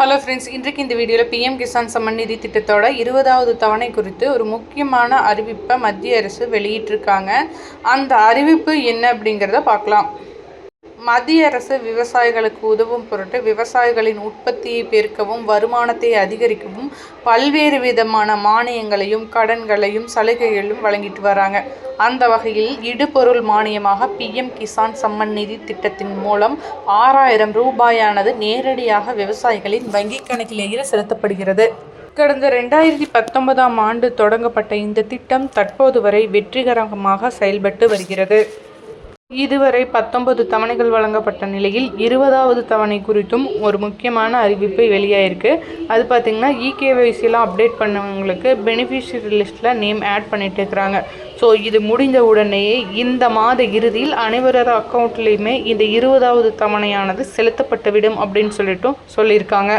Hello friends இன்றைக்கு இந்த வீடியோவில் பிஎம் கிசான் சம்மன் நிதி திட்டத்தோட இருபதாவது தவணை குறித்து ஒரு முக்கியமான அறிவிப்பை மத்திய அரசு வெளியிட்டிருக்காங்க. அந்த அறிவிப்பு என்ன அப்படிங்கிறத பார்க்கலாம். மத்திய அரசு விவசாயிகளுக்கு உதவும் பொருட்டு விவசாயிகளின் உற்பத்தியை பெருக்கவும் வருமானத்தை அதிகரிக்கவும் பல்வேறு விதமான மானியங்களையும் கடன்களையும் சலுகைகளும் வழங்கிட்டு வராங்க. அந்த வகையில் இடுபொருள் மானியமாக பிஎம் கிசான் சம்மன் நிதி திட்டத்தின் மூலம் ஆறாயிரம் ரூபாயானது நேரடியாக விவசாயிகளின் வங்கிக் கணக்கிலேயே செலுத்தப்படுகிறது. கடந்த ரெண்டாயிரத்தி பத்தொன்பதாம் ஆண்டு தொடங்கப்பட்ட இந்த திட்டம் தற்போது வரை வெற்றிகரமாக செயல்பட்டு வருகிறது. இதுவரை பத்தொன்பது தவணைகள் வழங்கப்பட்ட நிலையில் இருபதாவது தவணை குறித்தும் ஒரு முக்கியமான அறிவிப்பு வெளியாயிருக்கு. அது பார்த்திங்கன்னா இகேவைசிலாம் அப்டேட் பண்ணவங்களுக்கு பெனிஃபிஷியரி லிஸ்ட்டில் நேம் ஆட் பண்ணிட்டு இருக்கிறாங்க. ஸோ இது முடிந்த உடனேயே இந்த மாத இறுதியில் அனைவரது அக்கௌண்ட்லேயுமே இந்த இருபதாவது தவணையானது செலுத்தப்பட்டுவிடும் அப்படின்னு சொல்லிட்டும் சொல்லியிருக்காங்க.